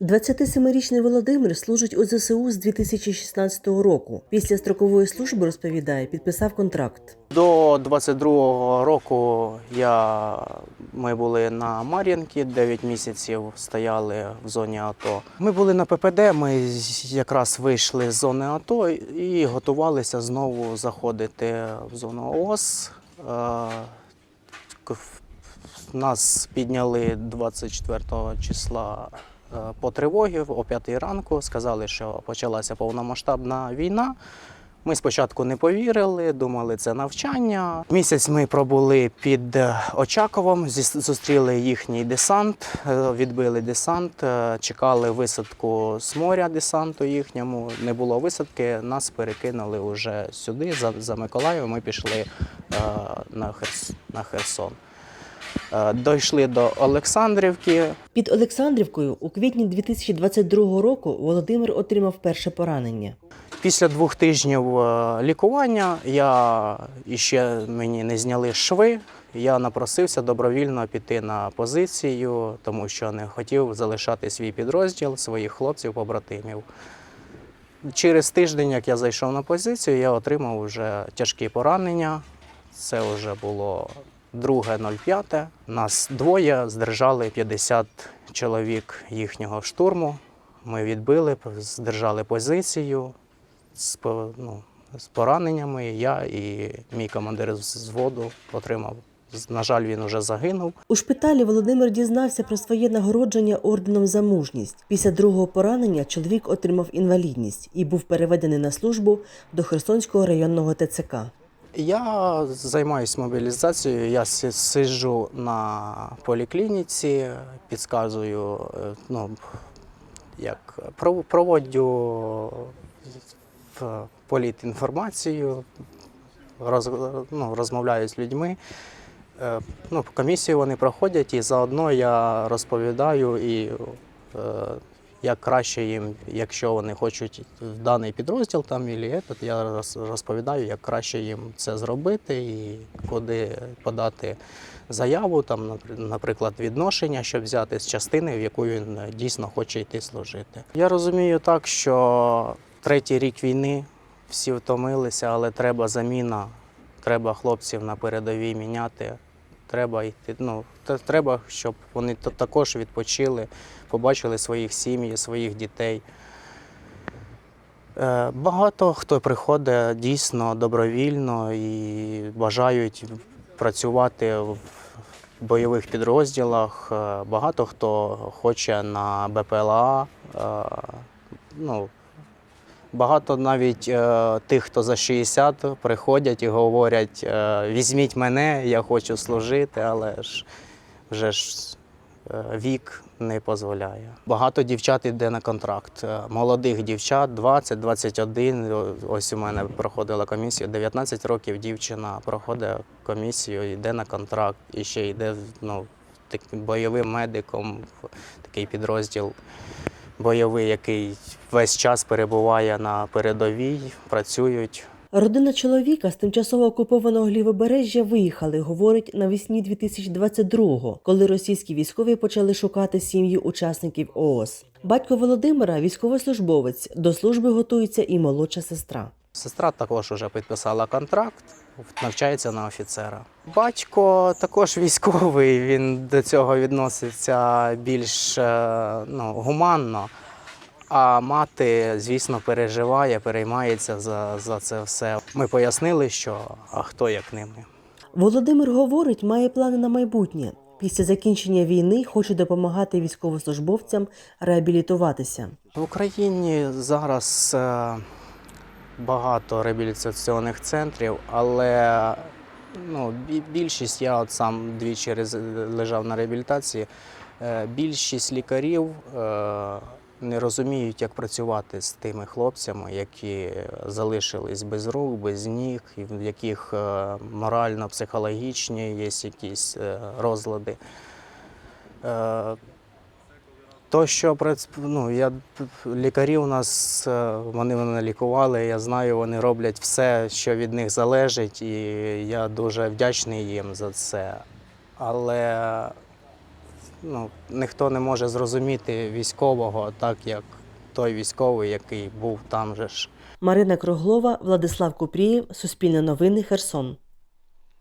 27-річний Володимир служить у ЗСУ з 2016 року. Після строкової служби розповідає, підписав контракт. До 22-го року я, ми були на Мар'їнці, 9 місяців стояли в зоні АТО. Ми були на ППД, ми якраз вийшли з зони АТО і готувалися знову заходити в зону ООС. Е, Нас підняли 24 числа по тривогі о 5 ранку. Сказали, що почалася повномасштабна війна. Ми спочатку не повірили, думали, це навчання. Місяць ми пробули під е, Очаковом, зустріли їхній десант, е, відбили десант, е, чекали висадку з моря десанту їхньому. Не було висадки, нас перекинули вже сюди, за, за Миколаєвом. Ми пішли е, на, Херс, на Херсон. Е, Дійшли до Олександрівки, Під Олександрівкою у квітні 2022 року Володимир отримав перше поранення. Після двох тижнів е, лікування я іще мені не зняли шви. Я напросився добровільно піти на позицію, тому що не хотів залишати свій підрозділ, своїх хлопців, побратимів. Через тиждень, як я зайшов на позицію, я отримав вже тяжкі поранення. Це вже було 2.05. Нас двоє здержали 50 чоловік їхнього штурму. Ми відбили, здержали позицію з, ну, з пораненнями. Я і мій командир з взводу отримав. На жаль, він уже загинув. У шпиталі Володимир дізнався про своє нагородження орденом за мужність. Після другого поранення чоловік отримав інвалідність і був переведений на службу до Херсонського районного ТЦК. Я займаюся мобілізацією. Я сиджу на поліклініці, підказую, е, ну, як пров- проводжу в політінформацію, роз, ну, розмовляю з людьми. Е, Ну, комісію вони проходять, і заодно я розповідаю і е, як краще їм, якщо вони хочуть в даний підрозділ там і этот, я розповідаю, як краще їм це зробити і куди подати заяву, там, наприклад, відношення, щоб взяти з частини, в яку він е, дійсно хоче йти служити. Я розумію так, що третій рік війни всі втомилися, але треба заміна, треба хлопців на передовій міняти. Треба йти. Ну, треба, щоб вони також відпочили, побачили своїх сім'ї, своїх дітей. Е, Багато хто приходить дійсно добровільно і бажають працювати в бойових підрозділах. Е, Багато хто хоче на БПЛА. е, Ну, Багато навіть е, тих, хто за 60, приходять і говорять: е, візьміть мене, я хочу служити, але ж вже ж е, вік не дозволяє. Багато дівчат йде на контракт. Е, Молодих дівчат 20, 21. О- Ось у мене проходила комісія. 19 років дівчина проходить комісію, йде на контракт і ще йде ну, бойовим медиком такий підрозділ бойовий, який весь час перебуває на передовій, працюють. Родина чоловіка з тимчасово окупованого лівобережжя виїхали, говорить, навесні 2022-го, коли російські військові почали шукати сім'ї учасників ООС. Батько Володимира військовослужбовець. До служби готується і молодша сестра. Сестра також вже підписала контракт, навчається на офіцера. Батько також військовий, він до цього відноситься більш е, ну, гуманно. А мати, звісно, переживає, переймається за, за це все. Ми пояснили, що а хто як ними. Володимир говорить, має плани на майбутнє. Після закінчення війни хоче допомагати військовослужбовцям реабілітуватися. В Україні зараз е, багато реабілітаційних центрів, але ну, більшість, я от сам двічі лежав на реабілітації, е, більшість лікарів е, не розуміють, як працювати з тими хлопцями, які залишились без рук, без ніг, в яких е, морально-психологічні є якісь е, розлади. Е, то, що ну, я лікарі у нас вони мене лікували. Я знаю, вони роблять все, що від них залежить, і я дуже вдячний їм за це. Але ну, ніхто не може зрозуміти військового так, як той військовий, який був там же ж. Марина Круглова, Владислав Купрієв, Суспільне новини, Херсон.